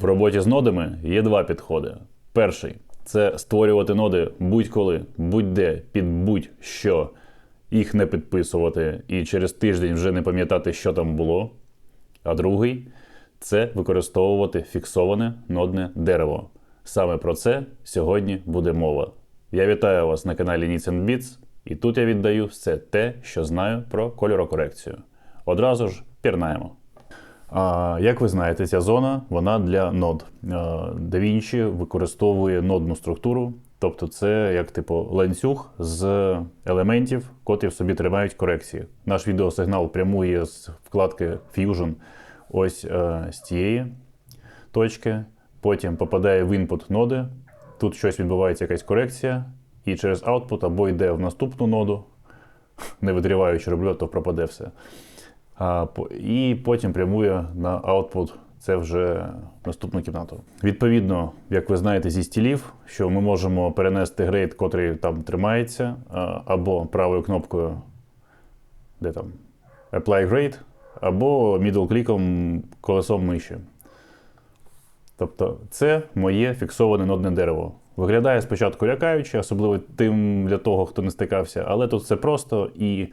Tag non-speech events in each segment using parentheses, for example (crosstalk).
В роботі з нодами є два підходи. Перший це створювати ноди будь-коли, будь-де, під будь-що, їх не підписувати і через тиждень вже не пам'ятати, що там було. А другий це використовувати фіксоване нодне дерево. Саме про це сьогодні буде мова. Я вітаю вас на каналі Needs Beats, і тут я віддаю все те, що знаю про кольорокорекцію. Одразу ж пірнаємо. Як ви знаєте, ця зона вона для нод. DaVinci використовує нодну структуру, тобто це як типу ланцюг з елементів, котрі в собі тримають корекції. Наш відеосигнал прямує з вкладки Fusion ось е, з цієї точки, потім попадає в інпут ноди. Тут щось відбувається, якась корекція, і через output або йде в наступну ноду. (laughs) Не витриваючи роблю, то пропаде все. І потім прямує на output. Це вже наступну кімнату. Відповідно, як ви знаєте зі стілів, що ми можемо перенести грейд, котрий там тримається, або правою кнопкою, де там Apply Grade, або middle кліком колесом миші. Тобто, це моє фіксоване нодне дерево. Виглядає спочатку лякаюче, особливо тим для того, хто не стикався, але тут все просто і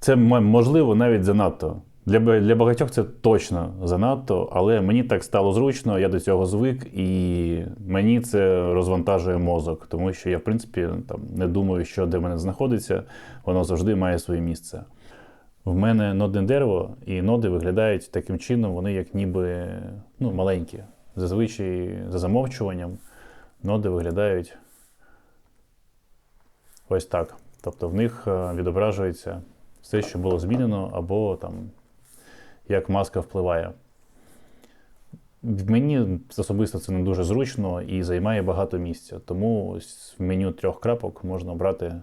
це можливо навіть занадто. Для, для багатьох це точно занадто, але мені так стало зручно, я до цього звик, і мені це розвантажує мозок, тому що я, в принципі, там не думаю, що де мене знаходиться, воно завжди має своє місце. В мене нодне дерево, і ноди виглядають таким чином, вони як ніби ну, маленькі. Зазвичай за замовчуванням ноди виглядають ось так. Тобто в них е, відображується все, що було змінено, або там як маска впливає. Мені особисто це не дуже зручно і займає багато місця. Тому ось в меню трьох крапок можна обрати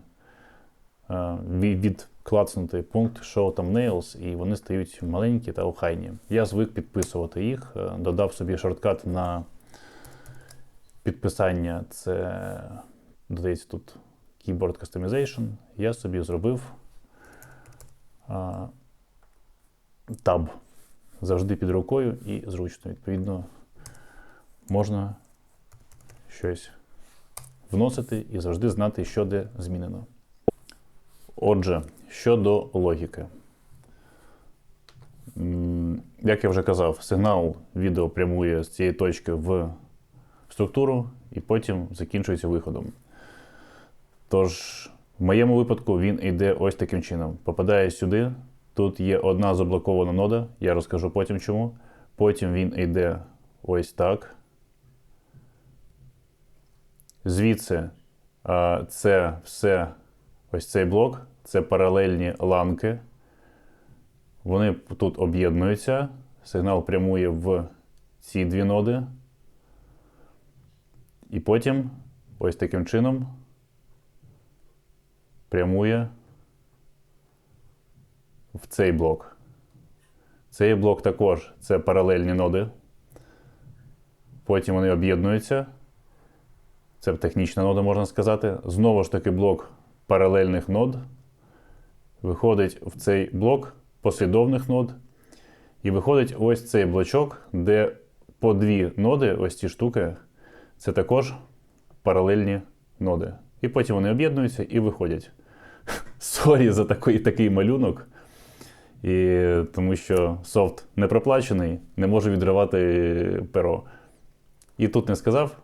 е, відклацнути пункт Show Thumbnails, і вони стають маленькі та охайні. Я звик підписувати їх, е, додав собі шорткат на підписання. Це додається тут Keyboard Customization. Я собі зробив таб завжди під рукою і зручно. Відповідно, можна щось вносити і завжди знати, що де змінено. Отже, щодо логіки. Як я вже казав, сигнал відео прямує з цієї точки в структуру і потім закінчується виходом. Тож, в моєму випадку він йде ось таким чином. Попадає сюди. Тут є одна заблокована нода, я розкажу потім чому. Потім він йде ось так. Звідси це все, ось цей блок, це паралельні ланки. Вони тут об'єднуються. Сигнал прямує в ці дві ноди. І потім, ось таким чином, прямує в цей блок. Цей блок також це паралельні ноди. Потім вони об'єднуються. Це технічна нода, можна сказати. Знову ж таки, блок паралельних нод виходить в цей блок послідовних нод. І виходить ось цей блочок, де по дві ноди, ось ці штуки, це також паралельні ноди. І потім вони об'єднуються і виходять. (laughs) Сорі за такий, такий малюнок. І тому що софт не проплачений, не може відривати перо. І тут не сказав.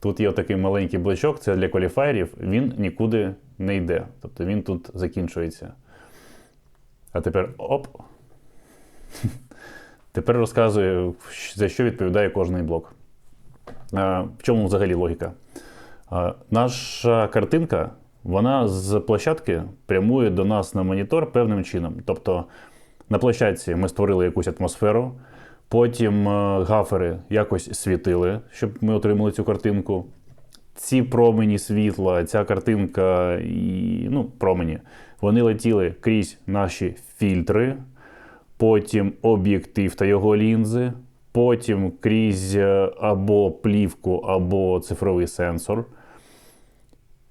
Тут є такий маленький блочок, це для кваліфаєрів, він нікуди не йде. Тобто він тут закінчується. А тепер оп. (laughs) Тепер розказую, за що відповідає кожний блок. В чому взагалі логіка? Наша картинка, вона з площадки прямує до нас на монітор певним чином. Тобто на площадці ми створили якусь атмосферу, потім е, гафери якось світили, щоб ми отримали цю картинку. Ці промені світла, ця картинка і ну, промені, вони летіли крізь наші фільтри, потім об'єктив та його лінзи, потім крізь е, або плівку, або цифровий сенсор.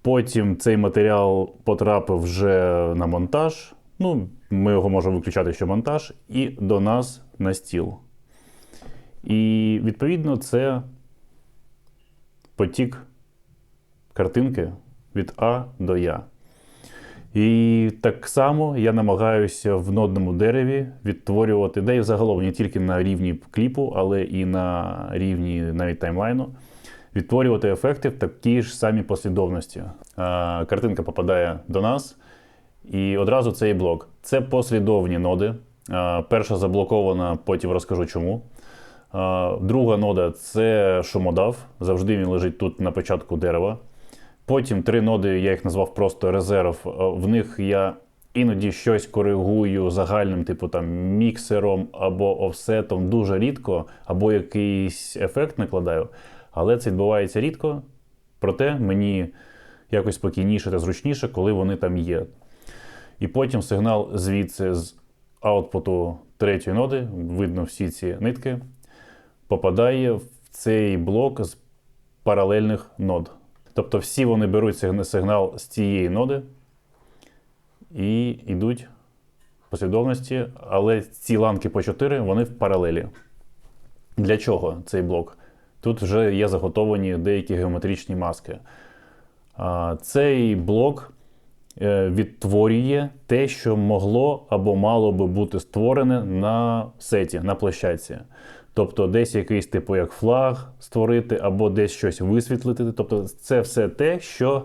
Потім цей матеріал потрапив вже на монтаж. Ну, ми його можемо виключати, що монтаж, і до нас на стіл. І відповідно це потік картинки від А до Я. І так само я намагаюся в нодному дереві відтворювати, де і загалом не тільки на рівні кліпу, але і на рівні навіть таймлайну, відтворювати ефекти в такій ж самій послідовності. Картинка попадає до нас, і одразу цей блок. Це послідовні ноди. Перша заблокована, потім розкажу чому. Друга нода це шумодав. Завжди він лежить тут на початку дерева. Потім три ноди, я їх назвав просто резерв. Е, В них я іноді щось коригую загальним, типу там міксером або офсетом дуже рідко, або якийсь ефект накладаю. Але це відбувається рідко. Проте мені якось спокійніше та зручніше, коли вони там є. І потім сигнал звідси з аутпуту третьої ноди, видно всі ці нитки, попадає в цей блок з паралельних нод. Тобто всі вони беруть сигнал з цієї ноди і йдуть в послідовності, але ці ланки по 4 вони в паралелі. Для чого цей блок? Тут вже є заготовані деякі геометричні маски. Цей блок е, відтворює те, що могло або мало би бути створене на сеті, на площадці. Тобто десь якийсь типу як флаг створити, або десь щось висвітлити. Тобто це все те, що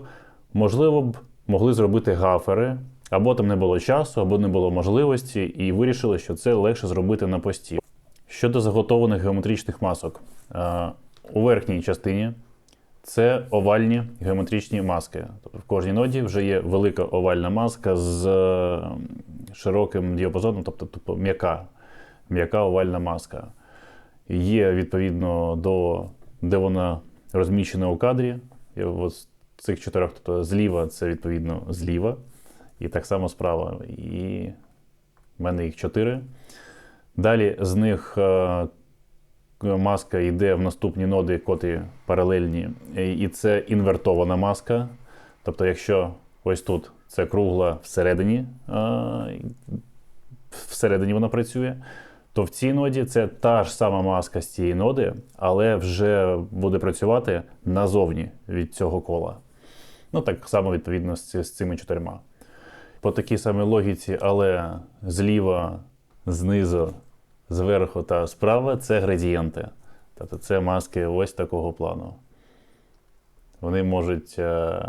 можливо б могли зробити гафери, або там не було часу, або не було можливості, і вирішили, що це легше зробити на пості. Щодо заготованих геометричних масок, е, у верхній частині це овальні геометричні маски. Тобто в кожній ноді вже є велика овальна маска з е, широким діапазоном, тобто тупо м'яка, м'яка овальна маска. Є відповідно до де вона розміщена у кадрі. І з цих чотирьох, тобто зліва це відповідно зліва, і так само справа. І в мене їх чотири. Далі з них е, маска йде в наступні ноди, котрі паралельні, і це інвертована маска. Тобто, якщо ось тут це кругла всередині, всередині вона працює, то в цій ноді це та ж сама маска з цієї ноди, але вже буде працювати назовні від цього кола. Ну, так само, відповідно, з, з цими чотирма. По такій самій логіці, але зліва, знизу, зверху та справа це градієнти. Тобто це маски ось такого плану. Вони можуть е,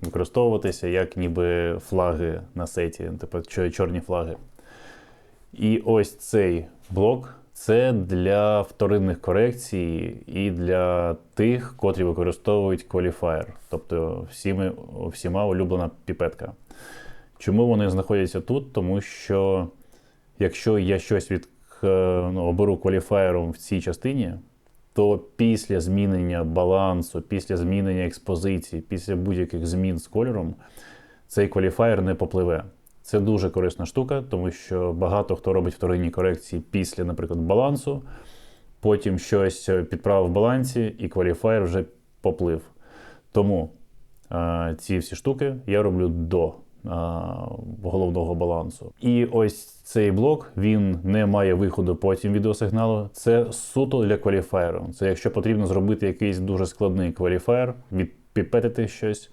використовуватися як ніби флаги на сеті, типу чорні флаги. І ось цей блок це для вторинних корекцій і для тих, котрі використовують qualifier, тобто всіми, всіма улюблена піпетка. Чому вони знаходяться тут? Тому що якщо я щось від, ну, оберу кваліфаєром в цій частині, то після змінення балансу, після змінення експозиції, після будь-яких змін з кольором, цей кваліфаєр не попливе. Це дуже корисна штука, тому що багато хто робить вторинні корекції після, наприклад, балансу, потім щось підправив в балансі, і кваліфаєр вже поплив. Тому а, ці всі штуки я роблю до головного балансу. І ось цей блок він не має виходу потім відеосигналу. Це суто для кваліфаєру. Це якщо потрібно зробити якийсь дуже складний кваліфаєр, відпіпетити щось.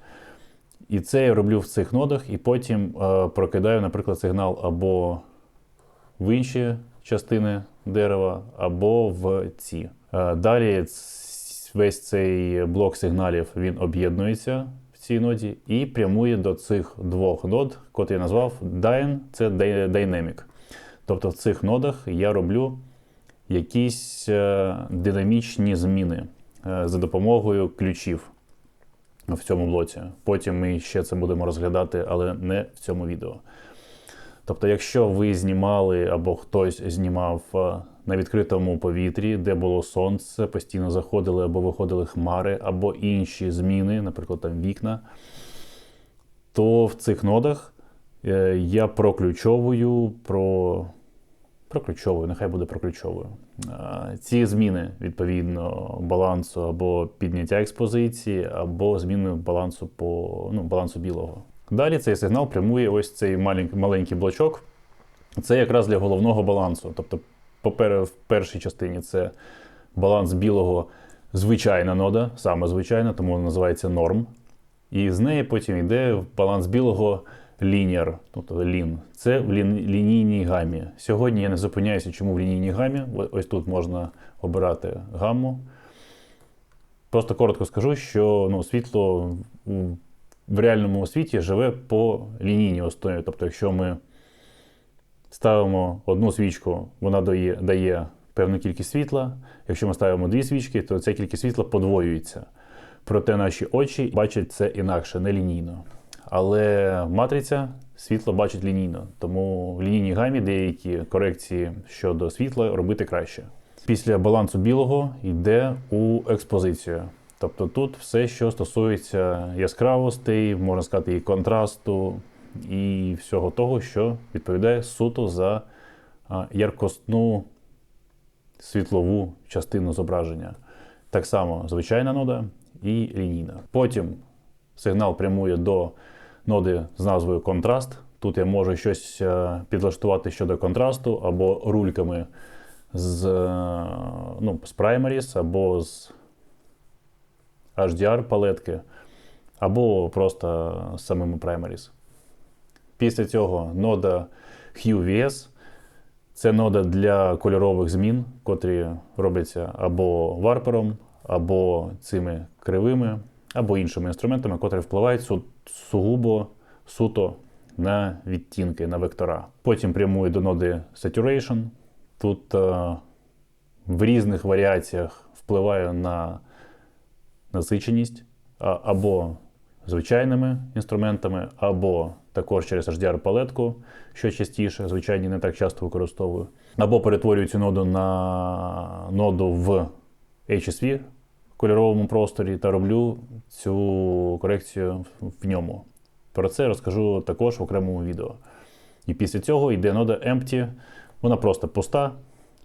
І це я роблю в цих нодах, і потім е, прокидаю, наприклад, сигнал або в інші частини дерева, або в ці. Е, далі весь цей блок сигналів він об'єднується цій ноді і прямує до цих двох нод, котрі я назвав Dyne, це Dynamic. Тобто в цих нодах я роблю якісь е, динамічні зміни е, за допомогою ключів в цьому блоці. Потім ми ще це будемо розглядати, але не в цьому відео. Тобто, якщо ви знімали або хтось знімав е, на відкритому повітрі, де було сонце, постійно заходили або виходили хмари, або інші зміни, наприклад, там вікна, то в цих нодах е, я проключовую про. Проключовую, нехай буде проключовую. Е, Ці зміни відповідно балансу або підняття експозиції, або зміни балансу по ну, балансу білого. Далі цей сигнал прямує ось цей маленький, маленький блочок. Це якраз для головного балансу. Тобто, в першій частині це баланс білого звичайна нода, саме звичайна, тому вона називається норм. І з неї потім йде баланс білого лініар, тобто лін. Це в лін- лінійній гамі. Сьогодні я не зупиняюся, чому в лінійній гамі. Ось тут можна обирати гамму. Просто коротко скажу, що ну, світло в- в реальному світі живе по лінійній основі. Тобто, якщо ми ставимо одну свічку, вона дає, дає певну кількість світла. Якщо ми ставимо дві свічки, то ця кількість світла подвоюється. Проте наші очі бачать це інакше, не лінійно. Але матриця світло бачить лінійно, тому в лінійній гамі деякі корекції щодо світла робити краще. Після балансу білого йде у експозицію. Тобто тут все, що стосується яскравостей, можна сказати, і контрасту, і всього того, що відповідає суто за а, яркостну світлову частину зображення. Так само звичайна нода і лінійна. Потім сигнал прямує до ноди з назвою контраст. Тут я можу щось е, підлаштувати щодо контрасту або рульками з, е, ну, з Primaries, або з HDR палетки, або просто з самими Primaries. Після цього нода HueVS. Це нода для кольорових змін, котрі робляться або варпером, або цими кривими, або іншими інструментами, котрі впливають су- сугубо суто на відтінки, на вектора. Потім прямує до ноди Saturation. Тут е, в різних варіаціях впливає на насиченість а- або звичайними інструментами, або також через HDR-палетку, що частіше, звичайні не так часто використовую. Або перетворюю цю ноду на ноду в HSV в кольоровому просторі та роблю цю корекцію в- в ньому. Про це розкажу також в окремому відео. І після цього йде нода Empty. Вона просто пуста.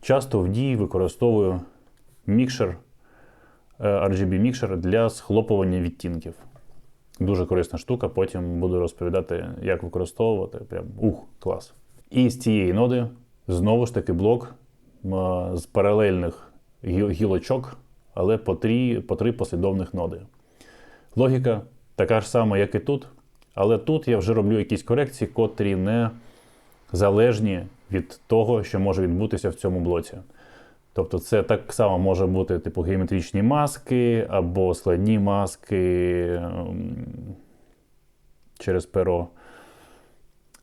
Часто в дії використовую мікшер, е, RGB мікшер для схлопування відтінків. Дуже корисна штука. Потім буду розповідати, як використовувати. Прям ух, клас. І з цієї ноди знову ж таки блок з паралельних гілочок, але по три, по три послідовних ноди. Логіка така ж сама, як і тут, але тут я вже роблю якісь корекції, котрі не залежні від того, що може відбутися в цьому блоці. Тобто це так само може бути типу геометричні маски або складні маски ем, через перо.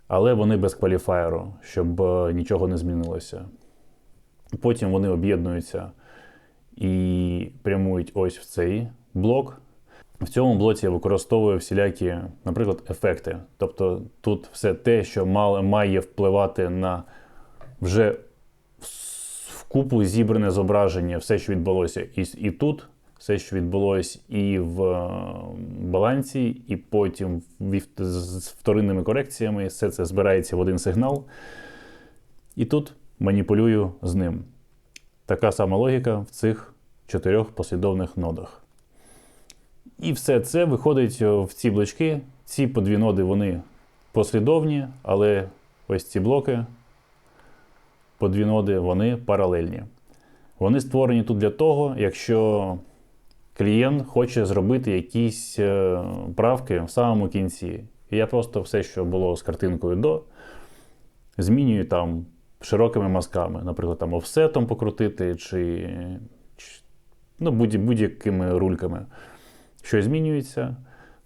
Але вони без кваліфаєру, щоб е, нічого не змінилося. Потім вони об'єднуються і прямують ось в цей блок. В цьому блоці я використовую всілякі, наприклад, ефекти. Тобто тут все те, що має впливати на вже купу зібране зображення, все, що відбулося і, і тут, все, що відбулося і в е, балансі, і потім з з вторинними корекціями, все це збирається в один сигнал. І тут маніпулюю з ним. Така сама логіка в цих чотирьох послідовних нодах. І все це виходить е, в ці блочки. Ці по дві ноди вони послідовні, але ось ці блоки по дві ноди, вони паралельні. Вони створені тут для того, якщо клієнт хоче зробити якісь е, правки в самому кінці. І я просто все, що було з картинкою до, змінюю там широкими мазками, наприклад, там офсетом покрутити, чи, чи ну, будь- будь-якими рульками. Що змінюється,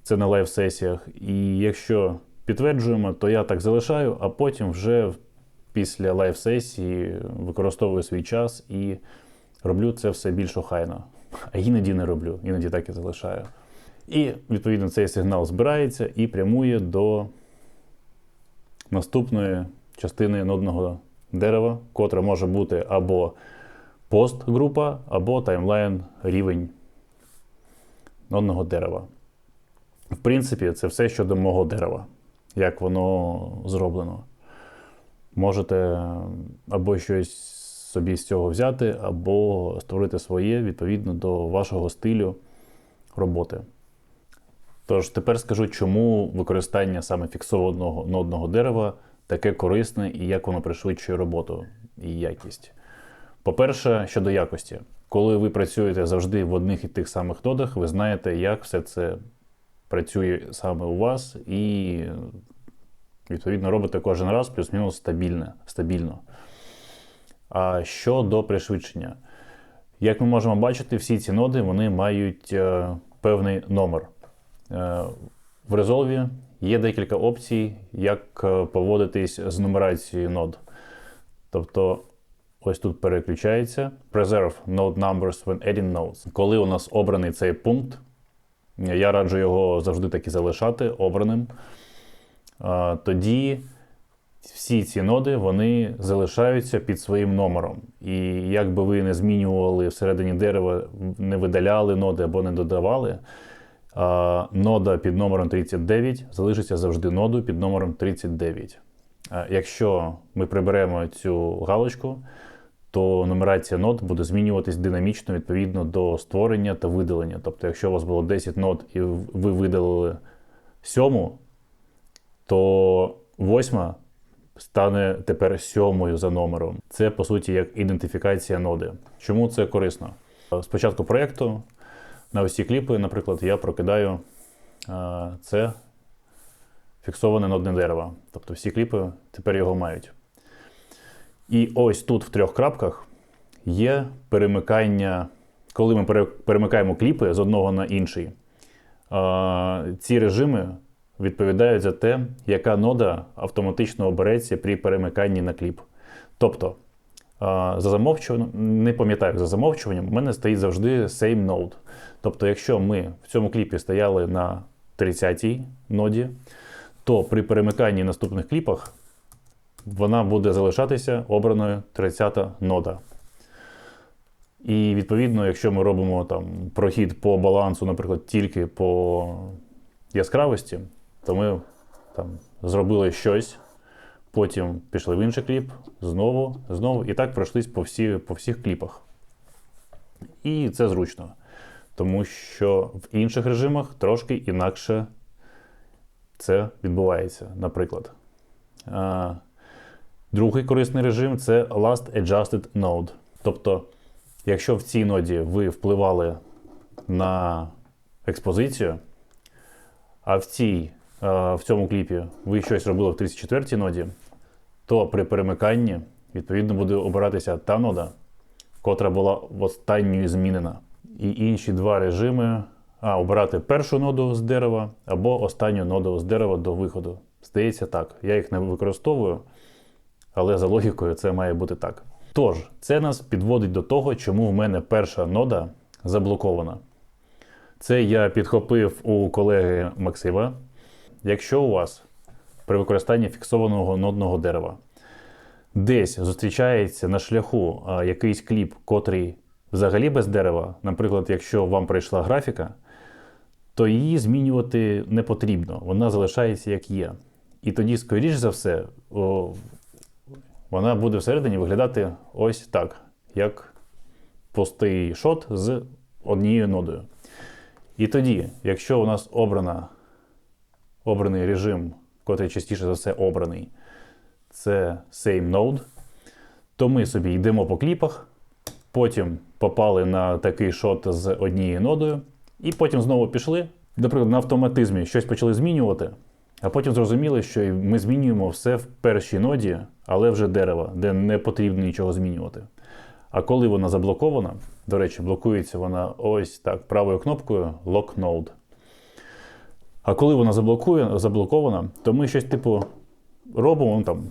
це на лайв-сесіях. І якщо підтверджуємо, то я так залишаю, а потім вже після лайв-сесії використовую свій час і роблю це все більш охайно. А іноді не роблю, іноді так і залишаю. І відповідно цей сигнал збирається і прямує до наступної частини нодного дерева, котра може бути або пост-група, або таймлайн рівень нодного дерева. В принципі, це все щодо мого дерева, як воно зроблено. Можете або щось собі з цього взяти, або створити своє відповідно до вашого стилю роботи. Тож тепер скажу, чому використання саме фіксованого нодного дерева таке корисне і як воно пришвидшує роботу і якість. По-перше, щодо якості. коли ви працюєте завжди в одних і тих самих нодах, ви знаєте, як все це працює саме у вас, і відповідно робите кожен раз плюс-мінус стабільне, стабільно. А щодо пришвидшення, як ми можемо бачити, всі ці ноди вони мають е, певний номер. Е, в Resolve є декілька опцій, як е, поводитись з нумерацією нод. Тобто, ось тут переключається Preserve node numbers when adding nodes. Коли у нас обраний цей пункт, я раджу його завжди таки залишати обраним. Тоді всі ці ноди вони залишаються під своїм номером. І як би ви не змінювали всередині дерева, не видаляли ноди або не додавали, нода під номером 39 залишиться завжди ноду під номером 39. Якщо ми приберемо цю галочку, то нумерація нод буде змінюватись динамічно відповідно до створення та видалення. Тобто, якщо у вас було 10 нод і ви видалили сьому, то восьма стане тепер сьомою за номером. Це по суті як ідентифікація ноди. Чому це корисно? Спочатку проєкту на усі кліпи, наприклад, я прокидаю це фіксоване нодне дерево. Тобто всі кліпи тепер його мають. І ось тут в трьох крапках є перемикання, коли ми перемикаємо кліпи з одного на інший. Ці режими відповідають за те, яка нода автоматично обереться при перемиканні на кліп. Тобто, за замовчуванням, не пам'ятаю, за замовчуванням, в мене стоїть завжди same node. Тобто, якщо ми в цьому кліпі стояли на 30-й ноді, то при перемиканні наступних кліпах вона буде залишатися обраною 30-та нода. І відповідно, якщо ми робимо там прохід по балансу, наприклад, тільки по яскравості, то ми там зробили щось, потім пішли в інший кліп, знову, знову, і так пройшлись по, всі, по всіх кліпах. І це зручно, тому що в інших режимах трошки інакше це відбувається, наприклад. А, Другий корисний режим це Last Adjusted Node. Тобто, якщо в цій ноді ви впливали на експозицію, а в цій, в цьому кліпі ви щось робили в 34-й ноді, то при перемиканні відповідно буде обиратися та нода, котра була в останньої змінена. І інші два режими а, обирати першу ноду з дерева або останню ноду з дерева до виходу. Здається, так. Я їх не використовую, але за логікою це має бути так. Тож, це нас підводить до того, чому в мене перша нода заблокована. Це я підхопив у колеги Максима. Якщо у вас при використанні фіксованого нодного дерева десь зустрічається на шляху якийсь кліп, котрий взагалі без дерева, наприклад, якщо вам прийшла графіка, то її змінювати не потрібно, вона залишається як є. І тоді, скоріш за все, о, вона буде всередині виглядати ось так, як пустий шот з однією нодою. І тоді, якщо у нас обрана, обраний режим, котрий частіше за все обраний, це same node, то ми собі йдемо по кліпах, потім попали на такий шот з однією нодою, і потім знову пішли. Наприклад, на автоматизмі щось почали змінювати, а потім зрозуміли, що ми змінюємо все в першій ноді, але вже дерева, де не потрібно нічого змінювати. А коли вона заблокована, до речі, блокується вона ось так правою кнопкою Lock Node. А коли вона заблокує, заблокована, то ми щось типу робимо. Ну, там,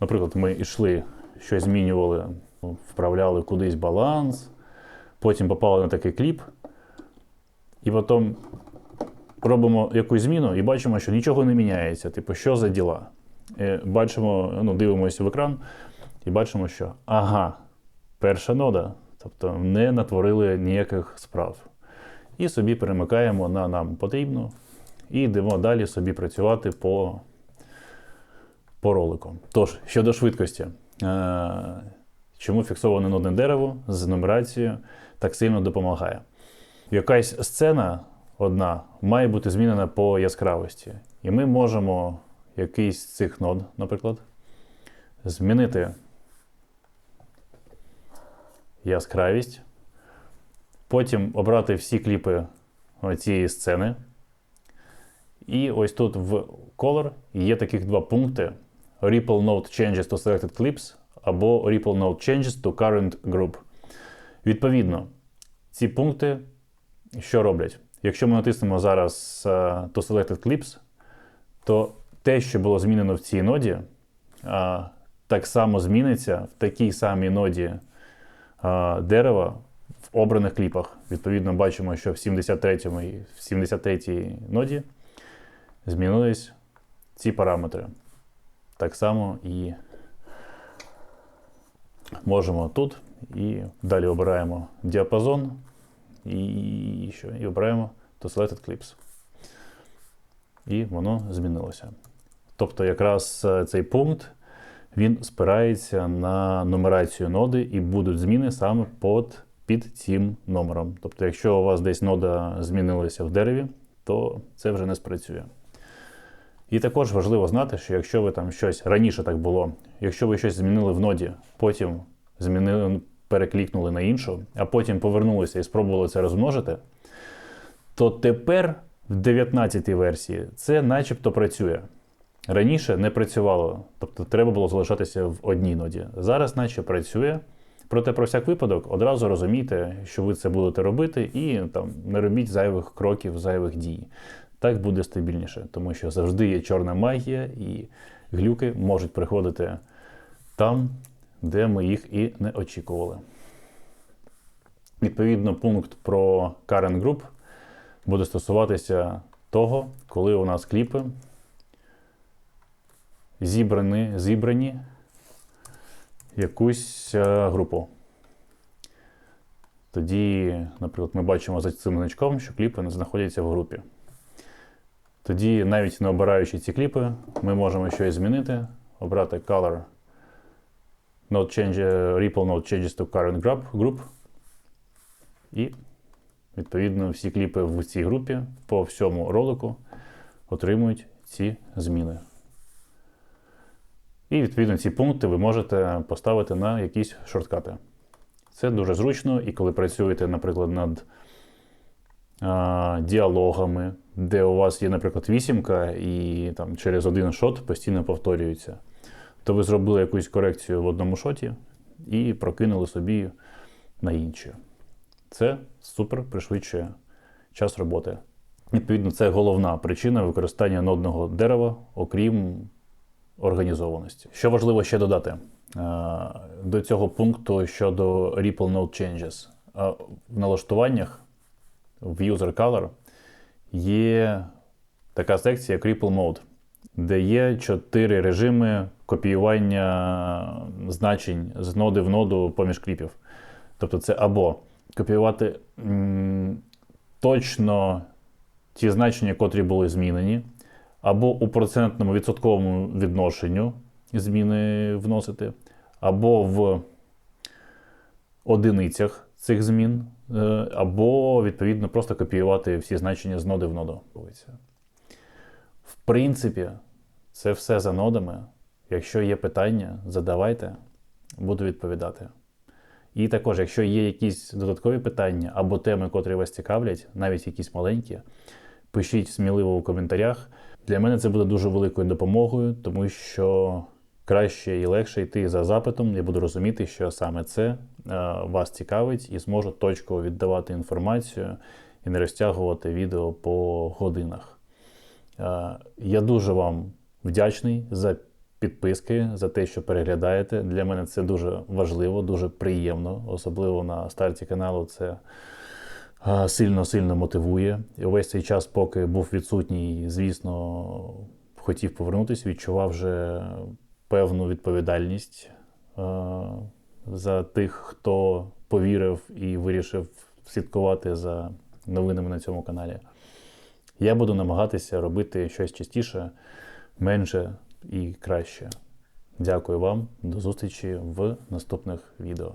наприклад, ми йшли, щось змінювали, вправляли кудись баланс, потім попали на такий кліп, і потім робимо якусь зміну і бачимо, що нічого не міняється. Типу, що за діла? Бачимо, ну, дивимося в екран і бачимо, що ага, перша нода, тобто не натворили ніяких справ. І собі перемикаємо на нам потрібно і йдемо далі собі працювати по, по ролику. Тож, щодо швидкості, е, чому фіксоване нодне дерево з нумерацією так сильно допомагає? Якась сцена одна має бути змінена по яскравості. І ми можемо якийсь з цих нод, наприклад, змінити яскравість, Потім обрати всі кліпи цієї сцени. І ось тут в Color є таких два пункти: Ripple Node Changes to Selected Clips або Ripple Node Changes to Current Group. Відповідно, ці пункти що роблять? Якщо ми натиснемо зараз е, to Selected Clips, то те, що було змінено в цій ноді, а, так само зміниться в такій самій ноді а, дерева в обраних кліпах. Відповідно, бачимо, що в 73-му і в 73-й ноді змінились ці параметри. Так само і можемо тут. І далі обираємо діапазон і що? І обираємо to Selected Clips. І воно змінилося. Тобто, якраз е, цей пункт він спирається на нумерацію ноди, і будуть зміни саме під, під цим номером. Тобто, якщо у вас десь нода змінилася в дереві, то це вже не спрацює. І також важливо знати, що якщо ви там щось раніше так було, якщо ви щось змінили в ноді, потім змінили, переклікнули на іншу, а потім повернулися і спробували це розмножити, то тепер в 19 й версії це начебто працює. Раніше не працювало, тобто треба було залишатися в одній ноді. Зараз, наче працює. Проте, про всяк випадок, одразу розумійте, що ви це будете робити, і там не робіть зайвих кроків, зайвих дій. Так буде стабільніше, тому що завжди є чорна магія, і глюки можуть приходити там, де ми їх і не очікували. Відповідно, пункт про Current Group буде стосуватися того, коли у нас кліпи зібрані, зібрані якусь е, групу. Тоді, наприклад, ми бачимо за цим значком, що кліпи не знаходяться в групі. Тоді, навіть не обираючи ці кліпи, ми можемо щось змінити, обрати Color Node change, Ripple Node Changes to Current Group, і, відповідно, всі кліпи в цій групі по всьому ролику отримують ці зміни. І, відповідно, ці пункти ви можете поставити на якісь шорткати. Це дуже зручно, і коли працюєте, наприклад, над а, діалогами, де у вас є, наприклад, вісімка, і там через один шот постійно повторюється, то ви зробили якусь корекцію в одному шоті і прокинули собі на інші. Це супер пришвидшує час роботи. Відповідно, це головна причина використання нодного дерева, окрім організованості. Що важливо ще додати е, до цього пункту щодо Ripple Node Changes. В налаштуваннях в User Color є така секція як Ripple Mode, де є чотири режими копіювання значень з ноди в ноду поміж кліпів. Тобто, це або копіювати м, точно ті значення, котрі були змінені, або у процентному відсотковому відношенню зміни вносити, або в одиницях цих змін, або, відповідно, просто копіювати всі значення з ноди в ноду. В принципі, це все за нодами. Якщо є питання, задавайте, буду відповідати. І також, якщо є якісь додаткові питання або теми, котрі вас цікавлять, навіть якісь маленькі, пишіть сміливо у коментарях. Для мене це буде дуже великою допомогою, тому що краще і легше йти за запитом. Я буду розуміти, що саме це е, вас цікавить, і зможу точково віддавати інформацію і не розтягувати відео по годинах. Е, я дуже вам вдячний за підписки, за те, що переглядаєте. Для мене це дуже важливо, дуже приємно, особливо на старті каналу. Це сильно-сильно мотивує. І увесь цей час, поки був відсутній, звісно, хотів повернутися, відчував вже певну відповідальність за тих, хто повірив і вирішив слідкувати за новинами на цьому каналі. Я буду намагатися робити щось частіше, менше і краще. Дякую вам, до зустрічі в наступних відео.